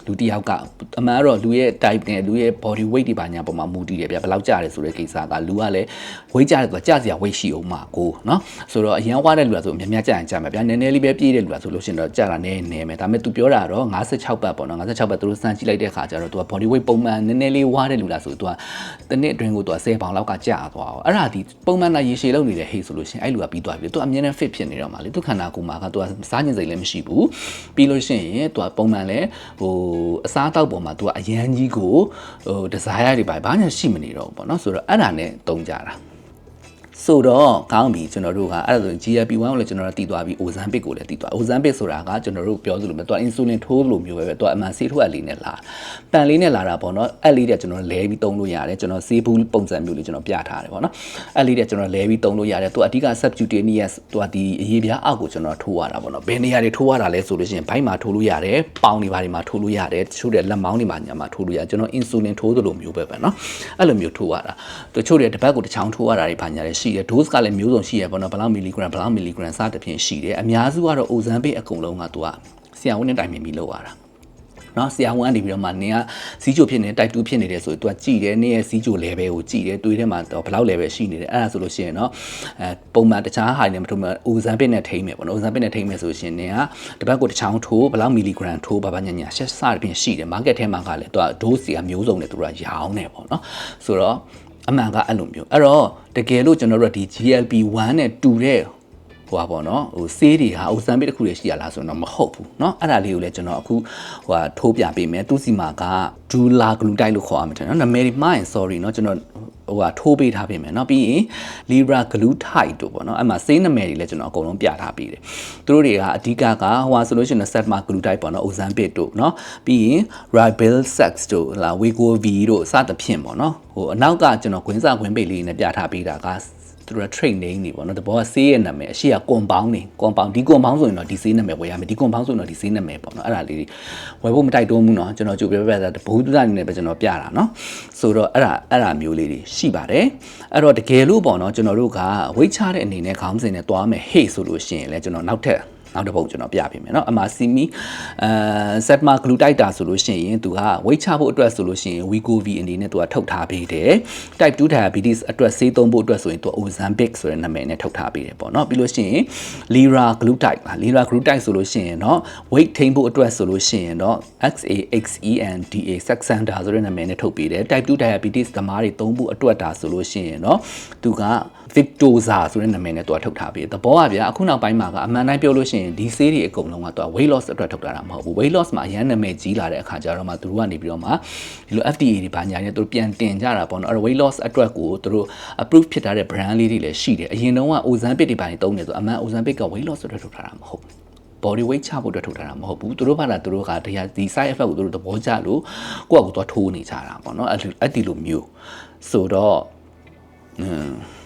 လူတစ်ယောက်ကအမှန်တော့လူရဲ့ type နဲ့လူရဲ့ body weight တွေပါညာပုံမှာမူတည်တယ်ဗျဘယ်လောက်ကျတယ်ဆိုတဲ့ကိစ္စကလူကလည်း weight ကျတယ်ဆိုတာကျစရာ weight ရှိအောင်မှာကိုနော်ဆိုတော့အရန်ဝါတဲ့လူကဆိုအများများကျရင်ကျမှာဗျနည်းနည်းလေးပဲပြည့်တဲ့လူကဆိုလို့ရှိရင်တော့ကျတာနည်းနည်းပဲဒါပေမဲ့ तू ပြောတာတော့56ပတ်ပေါ့နော်56ပတ်သူတို့စမ်းကြည့်လိုက်တဲ့အခါကျတော့ तू က body weight ပုံမှန်နည်းနည်းလေးဝါတဲ့လူလားဆိုတော့ तू ကတနေ့အတွင်းကို तू က10ပေါင်လောက်ကကျသွားအောင်အဲ့ဒါဒီပုံမှန်ကရေရှည်လောက်နေတဲ့ဟိတ်ဆိုလို့ရှိရင်အဲ့လူကပြီးသွားပြီ तू အမြဲတမ်း fit ဖြစ်နေတော့မှာလေ तू ခန္ဓာကိုယ်မှာက तू ကစားညင်စိတ်လည်းမရှိဘူးပြီးလို့ရှိရင် तू ကပုံမှန်လည်းဟိုအစားတောက်ပေါ်မှာ तू ကအရန်ကြီးကိုဟို desire တွေပါဘာညာရှိမနေတော့ဘူးပေါ့နော်ဆိုတော့အဲ့ဒါနဲ့တုံးကြတာ ဆိုတော့ကောင်းပြီကျွန်တော်တို့ကအဲ့ဒါဆို GLP-1 ကိုလည်းကျွန်တော်တို့တည်သွားပြီ Ozempic ကိုလည်းတည်သွား Ozempic ဆိုတာကကျွန်တော်တို့ပြောသလိုမျိုးသူက insulin ထိုးလို့မျိုးပဲပဲသူကအမှန်ဆေးထိုးအလေးနဲ့လာပန်လေးနဲ့လာတာပေါ့နော်အဲ့လေးတဲ့ကျွန်တော်လဲပြီးသုံးလို့ရတယ်ကျွန်တော်ဆေးဘူးပုံစံမျိုးလေးကျွန်တော်ပြထားတယ်ပေါ့နော်အဲ့လေးတဲ့ကျွန်တော်လဲပြီးသုံးလို့ရတယ်သူအဓိက subcutaneous သူကဒီအရေးပြားအောက်ကိုကျွန်တော်ထိုးရတာပေါ့နော်ဘယ်နေရာတွေထိုးရတာလဲဆိုလို့ရှိရင်ဘိုက်မှာထိုးလို့ရတယ်ပေါင်တွေဘာတွေမှာထိုးလို့ရတယ်တချို့တဲ့လက်မောင်းတွေမှာညာမှာထိုးလို့ရကျွန်တော် insulin ထိုးသလိုမျိုးပဲပဲနော်အဲ့လိုမျိုးထိုးရတာတချို့တဲ့တစ်ပတ်ကိုတစ်ချောင်းထိုးရတာတွေဘာညာလဲရှိတယ် dose ကလည်းမျိုးစုံရှိရပေါ့နော်ဘယ်လောက်မီလီဂရမ်ဘယ်လောက်မီလီဂရမ်စသဖြင့်ရှိတယ်အများစုကတော့ Ozempic အကုန်လုံးကသူကဆရာဝန်နဲ့တိုင်ပင်ပြီးလုပ်ရတာနော်ဆရာဝန်ကနေပြီးတော့မှနင်ကစီးချိုဖြစ်နေ type 2ဖြစ်နေတယ်ဆိုရင် तू ကြည့်တယ်နင်ရဲ့စီးချို level ကိုကြည့်တယ်တွေးထဲမှာတော့ဘယ်လောက် level ရှိနေတယ်အဲ့ဒါဆိုလို့ရှိရင်တော့အဲပုံမှန်တခြားဟာတွေနဲ့မထုံးမဲ့ Ozempic နဲ့ထိမ့်မယ်ပေါ့နော် Ozempic နဲ့ထိမ့်မယ်ဆိုရှင်နင်ကတပတ်ကိုတစ်ချောင်းထိုးဘယ်လောက်မီလီဂရမ်ထိုးဘာဘာညာညာဆက်စသဖြင့်ရှိတယ် market ထဲမှာကလည်း तू dose စီကမျိုးစုံနဲ့သူကရောင်းနေပေါ့နော်ဆိုတော့ အမှန်ကအဲ့လိုမျိုးအဲ့တော့တကယ်လို့ကျွန်တော်တို့ကဒီ GLP-1 နဲ့တူတဲ့ဟိုပါပေါ့နော်ဟိုဆေးတွေဟာအိုဆန်ပေးတစ်ခုတည်းရှိရလားဆိုတော့မဟုတ်ဘူးเนาะအဲ့ဒါလေးကိုလည်းကျွန်တော်အခုဟိုဟာထိုးပြပေးမယ်သူစီမာကဒူလာဂလူတိုက်လို့ခေါ်ရမှာတယ်เนาะနာမည်မှားရင် sorry เนาะကျွန်တော် ဟိုဟာထိုးပေးထားပေးမယ်เนาะပြီးရင် Libra Glutide တို့ပေါ့เนาะအဲ့မှာဆေးနာမည်တွေလည်းကျွန်တော်အကုန်လုံးပြထားပေးတယ်သူတို့တွေကအဓိကကဟိုဟာဆိုလို့ရှိရင် Setma Glutide ပေါ့เนาะ Ozempic တို့เนาะပြီးရင် Ribel Sex တို့လာ Wegovy တို့စသဖြင့်ပေါ့เนาะဟိုအနောက်ကကျွန်တော်ခွင်းစာခွင်းပိတ်လေးနဲ့ပြထားပေးတာက သူတို့ training တွေပေါ့နော်တဘောကဆေးရဲ့နာမည်အရှိက compound တွေ compound ဒီ compound ဆိုရင်တော့ဒီဆေးနာမည်ဝယ်ရမယ်ဒီ compound ဆိုရင်တော့ဒီဆေးနာမည်ပေါ့နော်အဲ့ဒါလေးဝယ်ဖို့မတိုက်တွန်းဘူးနော်ကျွန်တော်ကြိုပြပြတာဘုဒ္ဓအနေနဲ့ပဲကျွန်တော်ပြတာနော်ဆိုတော့အဲ့ဒါအဲ့ဒါမျိုးလေးတွေရှိပါတယ်အဲ့တော့တကယ်လို့ပေါ့နော်ကျွန်တော်တို့ကဝိတ်ချတဲ့အနေနဲ့ခေါင်းစဉ်နဲ့သွားမယ် hey ဆိုလို့ရှိရင်လည်းကျွန်တော်နောက်ထပ် နောက်တစ်ပုတ်ကျွန်တော်ပြပေးမယ်เนาะအမစီမီအဲဆက်မာဂလူတိုက်တာဆိုလို့ရှိရင်သူကဝိတ်ချဖို့အတွက်ဆိုလို့ရှိရင် Wegovy အနေနဲ့သူကထုတ်ထားပေးတယ် type 2 diabetes အတွက်ဆေးသုံးဖို့အတွက်ဆိုရင်သူ Ozempic ဆိုတဲ့နာမည်နဲ့ထုတ်ထားပေးတယ်ပေါ့เนาะပြီးလို့ရှိရင် Lira glutide လား Lira glutide ဆိုလို့ရှိရင်เนาะ weight ထိန်းဖို့အတွက်ဆိုလို့ရှိရင်เนาะ XAXENDA Saxenda ဆိုတဲ့နာမည်နဲ့ထုတ်ပေးတယ် type 2 diabetes သမားတွေသုံးဖို့အတွက်ဒါဆိုလို့ရှိရင်เนาะသူက Victoza ဆိုတဲ့နာမည်နဲ့သူကထုတ်ထားပေးတယ်သဘောကဗျာအခုနောက်ပိုင်းမှာကအမှန်တိုင်းပြောလို့ရှိရင်ဒီဆေးတွေအကုန်လုံးကသူက weight loss အတွက်ထုတ်တာမဟုတ်ဘူး weight loss မှာအရန်နာမည်ကြီးလာတဲ့အခါကျတော့မှသူတို့ကနေပြီးတော့မှဒီလို FDA တွေဘာညာနဲ့သူတို့ပြန်တင်ကြတာပေါ့နော်အဲ့တော့ weight loss အတွက်ကိုသူတို့ approve ဖြစ်ထားတဲ့ brand လေးတွေလည်းရှိတယ်အရင်တုန်းက Ozempic တွေဘာတွေသုံးနေဆိုအမှန် Ozempic က weight loss အတွက်ထုတ်ထားတာမဟုတ်ဘူး body weight ချဖို့အတွက်ထုတ်ထားတာမဟုတ်ဘူးသူတို့ဘာသာသူတို့ကတရားဒီ side effect ကိုသူတို့သဘောကျလို့ကိုယ့်အကူသွားထိုးနေကြတာပေါ့နော်အဲ့ဒီအဲ့ဒီလိုမျိုးဆိုတော့อืม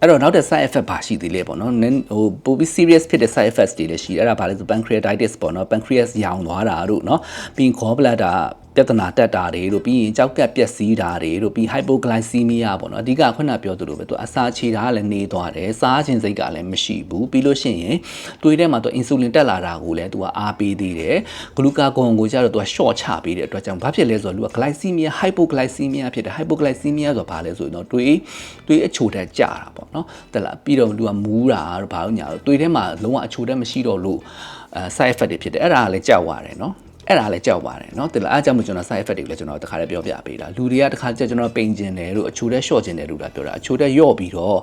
အဲ့တော့နောက်တဲ့ side effect ဘာရှိသေးလဲပေါ့နော်ဟိုပိုပြီး serious ဖြစ်တဲ့ side effects တွေလည်းရှိတယ်အဲ့ဒါဘာလဲဆို pancreatitis ပေါ့နော် pancreas ရောင်သွားတာတို့နော်ပြီးရင် gallbladder ပြဿနာတက်တာတွေတို့ပြီးရင်ကြောက်ကက်ပျက်စီးတာတွေတို့ပြီး hypoglycemia ပေါ့နော်အဓိကခုနပြောသလိုပဲသူအစာချေတာကလည်းနေသွားတယ်စားခြင်းစိတ်ကလည်းမရှိဘူးပြီးလို့ရှိရင်သွေးထဲမှာသူ insulin တက်လာတာကိုလည်းသူကအားပေးသေးတယ်ဂလူကာဂွန်ကိုကျတော့သူက short ချပေးတဲ့အတွက်ကြောင့်ဘာဖြစ်လဲဆိုတော့လူက glycemia hypoglycemia ဖြစ်တယ် hypoglycemia ဆိုတော့ဘာလဲဆိုရင်တော့တွေးတွေးအချိုတက်ကြတာပေါ့နော်တက်လာပြီးတော့လူကမူးတာတို့ဘာလို့ညာတော့သွေးထဲမှာလုံးဝအချိုတက်မရှိတော့လို့အဲ side effect တွေဖြစ်တယ်အဲ့ဒါကလည်းကြောက်ရတယ်နော် အဲ့ဒါလည်းကြောက်ပါတယ်เนาะတင်လားအားကြောင့်မို့ကျွန်တော် side effect တွေလည်းကျွန်တော်တခါတည်းပြောပြပေးတာလူတွေကတခါကျကျွန်တော်ပိန်ကျင်တယ်လို့အချိုတဲ့ short ကျင်တယ်လို့လာပြောတာအချိုတဲ့ယော့ပြီးတော့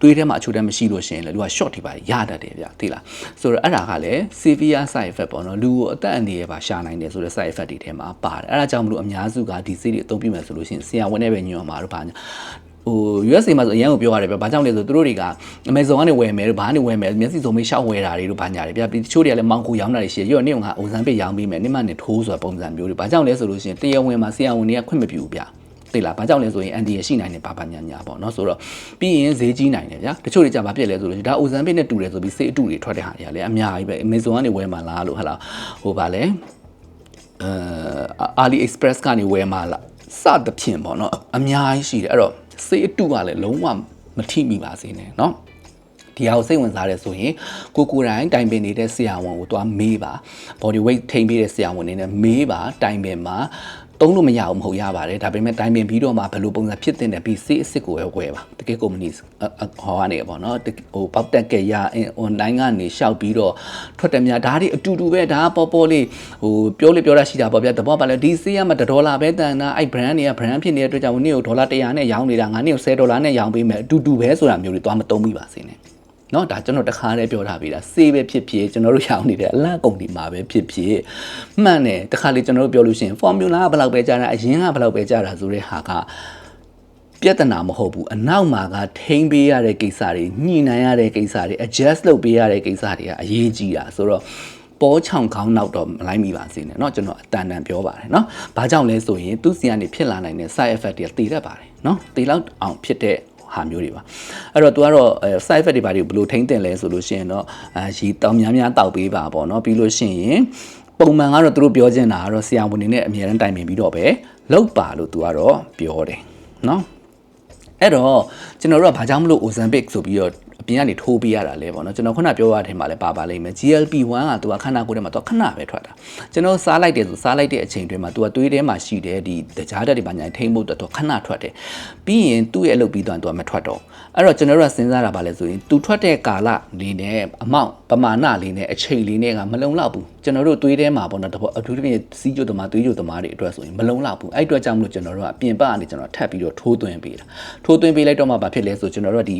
တွေးထဲမှာအချိုတဲ့မရှိလို့ရှိရင်လည်းလူက short ထိပါရတတ်တယ်ဗျသိလားဆိုတော့အဲ့ဒါကလည်း severe side effect ပေါ့နော်လူကိုအသက်အန္တရာယ်ပါရှာနိုင်တယ်ဆိုတဲ့ side effect တွေထဲမှာပါတယ်အဲ့ဒါကြောင့်မလို့အများစုကဒီဆေးတွေအသုံးပြုမယ်ဆိုလို့ရှိရင်ဆရာဝန်နဲ့ပဲညွှန်မှာတို့ပါညာ ဟို USA မှာဆိုအရင်ကပြောရတယ်ဗျ။ဘာကြောင့်လဲဆိုသူတို့တွေက Amazon ကနေဝယ်မယ်တို့ဘာကနေဝယ်မယ်မျက်စိစုံမေးရှောက်ဝယ်တာတွေတို့ဘာညာတွေဗျ။ပြီးတချို့တွေကလည်းမောင်ကူရောင်းတာတွေရှိရ။ရော့နေကအိုဇန်ပစ်ရောင်းပြီးမယ်။နိမနဲ့ထိုးဆိုတာပုံစံမျိုးတွေ။ဘာကြောင့်လဲဆိုလို့ရှိရင်တရားဝင်မှာဆရာဝန်တွေကခွင့်မပြုဘူးဗျ။သိလားဘာကြောင့်လဲဆိုရင်အန်ဒီရရှိနိုင်တယ်ဘာဘာညာညာပေါ့နော်ဆိုတော့ပြီးရင်ဈေးကြီးနိုင်တယ်ဗျာတချို့တွေကြဘာပြက်လဲဆိုလို့ဒါအိုဇန်ပစ်နဲ့တူတယ်ဆိုပြီးစေးအတူတွေထွက်တဲ့ဟာတွေကလည်းအများကြီးပဲ Amazon ကနေဝယ်မှာလားလို့ဟာလားဟိုဗာလဲအဲ Ali Express ကနေဝယ်မှာလားစသဖြင့်ပေါ့နော်အများကြီးရှိတယ်အဲ့တော့ စေးအတူကလည်းလုံးဝမထိမိပါစေနဲ့เนาะဒီဟာကိုစိတ်ဝင်စားရဲဆိုရင်ကိုကိုယ်တိုင်တိုင်ပင်နေတဲ့ဆရာဝန်ကိုသွားမေးပါ body weight ထိန်းပေးတဲ့ဆရာဝန်နေနဲ့မေးပါတိုင်ပင်မှာ သုံးလို့မရဘူးမဟုတ်ရပါတယ်ဒါပေမဲ့တိုင်ပင်ပြီးတော့မှဘယ်လိုပုံစံဖြစ်တဲ့ပြီးစေးအစ်စ်ကိုပဲဝယ်ပါတကယ် company ဟောကနေပေါ့နော်ဟိုပေါက်တက်ကရ online ကနေရှောက်ပြီးတော့ထွက်တယ်များဒါတွေအတူတူပဲဒါပေါ်ပေါ်လေးဟိုပြောလို့ပြောတာရှိတာပေါ့ဗျာတဘောပါလဲဒီစေးရမှာဒေါ်လာပဲတန်တာအဲ့ brand တွေက brand ဖြစ်နေတဲ့အတွက်ကြောင့်နေ့ကိုဒေါ်လာ100နဲ့ရောင်းနေတာငါနေ့ကို10ဒေါ်လာနဲ့ရောင်းပေးမယ်အတူတူပဲဆိုတာမျိုးတွေသွားမသုံးမိပါစေနဲ့ เนาะဒါကျွန်တော်တခါတည်းပြောထားပြီးတာစေးပဲဖြစ်ဖြစ်ကျွန်တော်တို့ရောင်းနေတဲ့အလန့်ကုန်ဒီမှာပဲဖြစ်ဖြစ်မှန်တယ်တခါလေကျွန်တော်တို့ပြောလို့ရှိရင် formula ကဘယ်လောက်ပဲကြားတာအရင်ကဘယ်လောက်ပဲကြားတာဆိုတဲ့ဟာကပြဿနာမဟုတ်ဘူးအနောက်မှာကထိမ့်ပေးရတဲ့ကိစ္စတွေညှိနှိုင်းရတဲ့ကိစ္စတွေ adjust လုပ်ပေးရတဲ့ကိစ္စတွေကအရေးကြီးတာဆိုတော့ပေါ်ချောင်ခေါင်းနောက်တော့မလိုက်မိပါစေနဲ့เนาะကျွန်တော်အတန်တန်ပြောပါတယ်เนาะဘာကြောင့်လဲဆိုရင်သူ့စီကနေဖြစ်လာနိုင်တဲ့ side effect တွေကတည်တတ်ပါတယ်เนาะတည်လောက်အောင်ဖြစ်တဲ့ ဟာမျိုးတွေပါအဲ့တော့ तू ကတော့ side effect တွေဘာတွေဘယ်လိုထိမ့်တင်လဲဆိုလို့ရှိရင်တော့ရီတောင်များများတောက်ပေးပါပေါ့နော်ပြီးလို့ရှိရင်ပုံမှန်ကတော့သူတို့ပြောချင်တာကတော့ဆရာဝန်တွေနဲ့အများအားတိုင်ပင်ပြီးတော့ပဲလောက်ပါလို့ तू ကတော့ပြောတယ်နော်အဲ့တော့ကျွန်တော်တို့ကဘာကြောင့်မလို့ Ozempic ဆိုပြီးတော့ ပြင်ကနေထိုးပေးရတာလဲပေါ့နော်ကျွန်တော်ခုနပြောရတဲ့မှာလဲပါပါလိမ့်မယ် GLP-1 ကသူကခန္ဓာကိုယ်ထဲမှာသူကခဏပဲထွက်တာကျွန်တော်စားလိုက်တယ်ဆိုစားလိုက်တဲ့အချိန်တွင်းမှာသူကသွေးထဲမှာရှိတဲ့ဒီတကြားတက်တွေပါညာထိမ့်ဖို့တော့သူခဏထွက်တယ်ပြီးရင်သူ့ရဲ့အလုပ်ပြီးတော့သူကမထွက်တော့အဲ့တော့ကျွန်တော်တို့ကစဉ်းစားတာပါလဲဆိုရင်သူထွက်တဲ့ကာလလေးနဲ့အမောင့်ပမာဏလေးနဲ့အချိန်လေးနဲ့ကမလုံလောက်ဘူးကျွန်တော်တို့သွေးထဲမှာပေါ့နော်တဘောအထူးသဖြင့်စီးကြိုသမားသွေးကြိုသမားတွေအတွက်ဆိုရင်မလုံလောက်ဘူးအဲ့အတွက်ကြောင့်မလို့ကျွန်တော်တို့ကအပြင်ပကနေကျွန်တော်ထပ်ပြီးတော့ထိုးသွင်းပေးတာထိုးသွင်းပေးလိုက်တော့မှဘာဖြစ်လဲဆိုကျွန်တော်တို့ကဒီ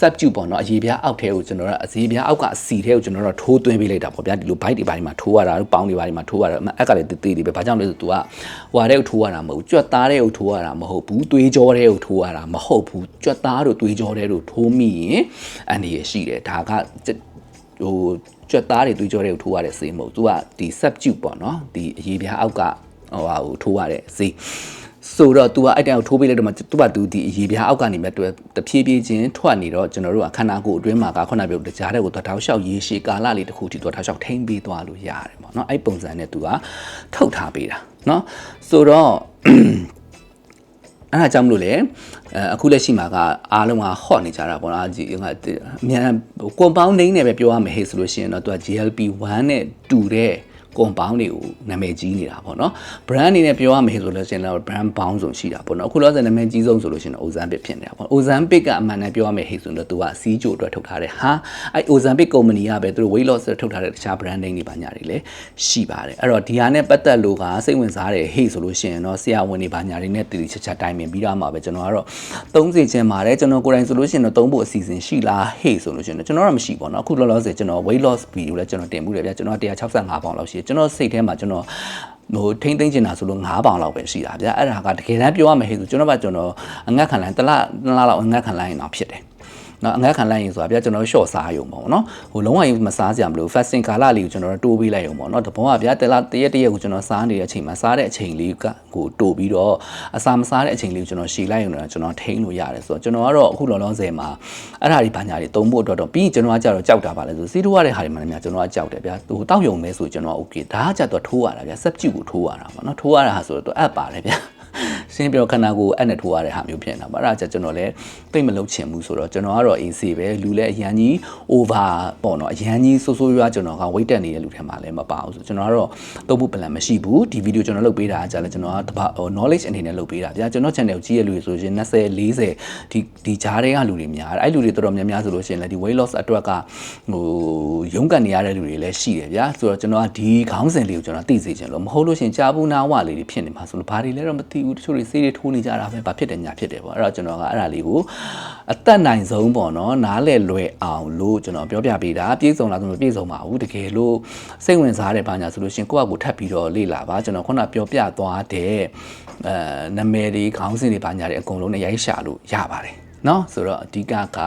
subtube ပေါ့နော်အရေးပြားအောက်ထဲကိုကျွန်တော်တို့အရေးပြားအောက်ကအစီထဲကိုကျွန်တော်တို့ထိုးသွင်းပေးလိုက်တာပေါ့ဗျာဒီလို bite တွေပိုင်းမှာထိုးရတာတို့ပေါင်းတွေပိုင်းမှာထိုးရတာအက်ကလည်းတေးသေးလေးပဲဘာကြောင့်လဲဆို तू ကဟွာတဲ့ကိုထိုးရတာမဟုတ်ဘူးကြွက်သားတဲ့ကိုထိုးရတာမဟုတ်ဘူးသွေးကြောတဲ့ကိုထိုးရတာမဟုတ်ဘူးကြွက်သားတို့သွေးကြောတဲ့တို့ထိုးမိရင်အန္တရာယ်ရှိတယ်ဒါကဟိုကြွက်သားတွေသွေးကြောတဲ့ကိုထိုးရတဲ့ဆေးမဟုတ် तू ကဒီ subtube ပေါ့နော်ဒီအရေးပြားအောက်ကဟိုဟာကိုထိုးရတဲ့ဆေး ဆိုတော့ तू ကအဲ့တန်းကိုထိုးပေးလိုက်တော့မှ तू က तू ဒီအရေးပြားအောက်ကနေမဲ့တဖြည်းဖြည်းချင်းထွက်နေတော့ကျွန်တော်တို့ကခန္ဓာကိုယ်အတွင်းမှာကခုနပြောတကြားတဲ့ကိုသွားတောက်လျှောက်ရေရှည်ကာလလေးတစ်ခုထိသွားတောက်လျှောက်ထိမ့်ပေးသွားလို့ရတယ်ပေါ့နော်အဲ့ပုံစံနဲ့ तू ကထုတ်ထားပေးတာနော်ဆိုတော့အဲ့ဒါကြောင့်မလို့လေအခုလက်ရှိမှာကအားလုံးကဟော့နေကြတာပေါ့နော်ဒီကအမြန်ကွန်ပေါင်းနေနဲ့ပဲပြောရမယ်ဟေ့ဆိုလို့ရှိရင်တော့သူက GLP-1 နဲ့တူတဲ့ compound တွေကိုနာမည်ကြီးနေတာပေါ့နော် brand အနေနဲ့ပြောရမယ်ဆိုလို့ရှိရင်တော့ brand ပေါင်းစုံရှိတာပေါ့နော်အခုလောဆယ်နာမည်ကြီးဆုံးဆိုလို့ရှိရင် Ozempic ဖြစ်နေတာပေါ့ Ozempic ကအမှန်တမ်းပြောရမယ်ဟေ့ဆိုတော့သူကစီးကြိုအတွက်ထုတ်ထားတယ်ဟာအဲ Ozempic company ကပဲသူတို့ weight loss ထုတ်ထားတဲ့တခြား brand name တွေပါညာတွေလည်းရှိပါတယ်အဲ့တော့ဒီဟာနဲ့ပတ်သက်လို့ကစိတ်ဝင်စားတယ်ဟေ့ဆိုလို့ရှိရင်တော့ဆရာဝန်တွေပါညာတွေနဲ့တည်တည်ချာချာတိုင်ပင်ပြီးတော့မှပဲကျွန်တော်ကတော့သုံးစီခြင်းပါတယ်ကျွန်တော်ကိုယ်တိုင်ဆိုလို့ရှိရင်တော့သုံးဖို့အစီအစဉ်ရှိလားဟေ့ဆိုလို့ရှိရင်တော့ကျွန်တော်တော့မရှိပါတော့အခုလောလောဆယ်ကျွန်တော် weight loss video လည်းကျွန်တော်တင်မှုတယ်ဗျကျွန်တော်165ပေါင်လောက်ရှိတယ်ကျွန်တော်စိတ်ထဲမှာကျွန်တော်ဟိုထိမ့်သိမ့်ကျင်တာဆိုလို့9ပေါင်လောက်ပဲရှိတာဗျအဲ့ဒါကတကယ်တမ်းပြောရမယ်ဟဲ့ဆိုကျွန်တော်ကကျွန်တော်အငတ်ခံလိုက်တစ်လတစ်လလောက်အငတ်ခံလိုက်ရင်တော့ဖြစ်တယ် နော်အငတ်ခံလိုက်ရင်ဆိုတာဗျာကျွန်တော်တို့ short စားရုံပေါ့နော်ဟိုလုံးဝမစားကြမလို့ fasting ကာလလေးကိုကျွန်တော်တို့တိုးပေးလိုက်ရုံပေါ့နော်တဘောကဗျာတလားတရက်တရက်ကိုကျွန်တော်စားနေတဲ့အချိန်မှာစားတဲ့အချိန်လေးကကိုတိုးပြီးတော့အစာမစားတဲ့အချိန်လေးကိုကျွန်တော်ရှည်လိုက်ရုံတော့ကျွန်တော်ထိန်းလို့ရတယ်ဆိုတော့ကျွန်တော်ကတော့အခုလောလောဆယ်မှာအဲ့ဒါဒီဘာညာတွေသုံးဖို့အတွက်တော့ပြီးကျွန်တော်ကကြတော့ကြောက်တာပါလဲဆိုစီးထိုးရတဲ့ဟာတွေမှလည်းများကျွန်တော်ကကြောက်တယ်ဗျာဟိုတောက်ယုံမဲဆိုကျွန်တော် okay ဒါကကြတော့ထိုးရတာဗျာစက်ကျူကိုထိုးရတာပေါ့နော်ထိုးရတာဟာဆိုတော့အပ်ပါတယ်ဗျာ ရှင်းပြောခန္ဓာကိုယ်အဲ့နဲ့ထိုးရတဲ့ဟာမျိုးဖြစ်နေတာပါအဲ့ဒါကြကျွန်တော်လည်းသိမလုပ်ချင်ဘူးဆိုတော့ကျွန်တော်ကတော့ AC ပဲလူလည်းအရန်ကြီး over ပေါ့နော်အရန်ကြီးဆိုးဆိုးရွားကျွန်တော်က weight တက်နေတဲ့လူထဲမှာလည်းမပါဘူးဆိုကျွန်တော်ကတော့သုံးဖို့ plan မရှိဘူးဒီဗီဒီယိုကျွန်တော်လုပ်ပေးတာကကြလည်းကျွန်တော်ကတပါဟို knowledge အနေနဲ့လုပ်ပေးတာဗျာကျွန်တော် channel ကိုကြည့်ရလူတွေဆိုရင်20 40ဒီဒီဂျားတွေကလူတွေများတယ်အဲ့လူတွေတော်တော်များများဆိုလို့ရှိရင်လည်းဒီ weight loss အတွက်ကဟိုရုန်းကန်နေရတဲ့လူတွေလည်းရှိတယ်ဗျာဆိုတော့ကျွန်တော်ကဒီခေါင်းစဉ်လေးကိုကျွန်တော်သိစေချင်လို့မဟုတ်လို့ရှိရင်ကြာဘူးနာဝလေးတွေဖြစ်နေမှာဆိုလို့ဘာတွေလဲတော့မသိဘူးတချို့တွေစေးတွေထိုးနေကြတာပဲဘာဖြစ်တယ်ညာဖြစ်တယ်ပေါ့အဲ့တော့ကျွန်တော်ကအဲ့ဒါလေးကိုအသက်နိုင်ဆုံးပေါ့နော်နားလဲလွယ်အောင်လို့ကျွန်တော်ပြောပြပေးတာပြည့်စုံလားဆိုတော့ပြည့်စုံပါဘူးတကယ်လို့စိတ်ဝင်စားတဲ့ဘာညာဆိုလို့ရှိရင်ကိုယ့်အကူထပ်ပြီးတော့လေ့လာပါကျွန်တော်ခုနပြောပြသွားတဲ့အဲနာမည်တွေခေါင်းစဉ်တွေဘာညာတွေအကုန်လုံးနဲ့ရိုက်ရှာလို့ရပါတယ်เนาะဆိုတော့အဓိကက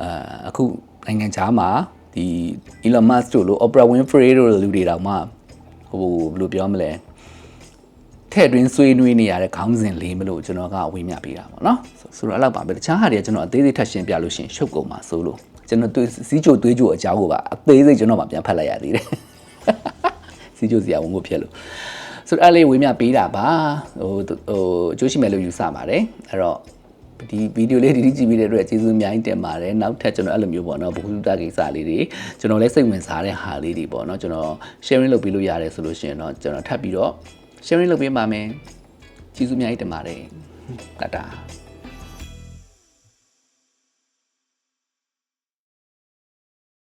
အဲအခုနိုင်ငံခြားမှာဒီ Elon Musk တို့လို Oprah Winfrey တို့လိုလူတွေတောင်မှဟိုဘယ်လိုပြောမလဲ ထဲ့တွင်းဆွေးနွေးနေရတဲ့ခေါင်းစဉ်လေးမလို့ကျွန်တော်ကဝေမျှပေးတာပေါ့နော်ဆိုဆိုတော့အဲ့လောက်ပါပဲတခြားဟာတွေကကျွန်တော်အသေးသေးထပ်ရှင်းပြလို့ရှရင်ရှုပ်ကုန်ပါဆိုလို့ကျွန်တော်တွေးစီးချိုသွေးချိုအကြောင်းကိုပါအသေးစိတ်ကျွန်တော်မှပြန်ဖတ်လိုက်ရသေးတယ်စီးချိုစရာဝန်ကိုဖြစ်လို့ဆိုတော့အဲ့လေးဝေမျှပေးတာပါဟိုဟိုအကျိုးရှိမယ်လို့ယူဆပါတယ်အဲ့တော့ဒီဗီဒီယိုလေးဒီဒီကြည့်ပြီးတဲ့အတွက်ကျေးဇူးအများကြီးတင်ပါတယ်နောက်ထပ်ကျွန်တော်အဲ့လိုမျိုးပေါ့နော်ဘုဟုတကိစ္စလေးတွေကျွန်တော်လည်းစိတ်ဝင်စားတဲ့ဟာလေးတွေပေါ့နော်ကျွန်တော် sharing လုပ်ပေးလို့ရတယ်ဆိုလို့ရှိရင်တော့ကျွန်တော်ထပ်ပြီးတော့ sharing လုပ်ပေးပါမယ်ကျေးဇူးအများကြီးတင်ပါတယ်တတာ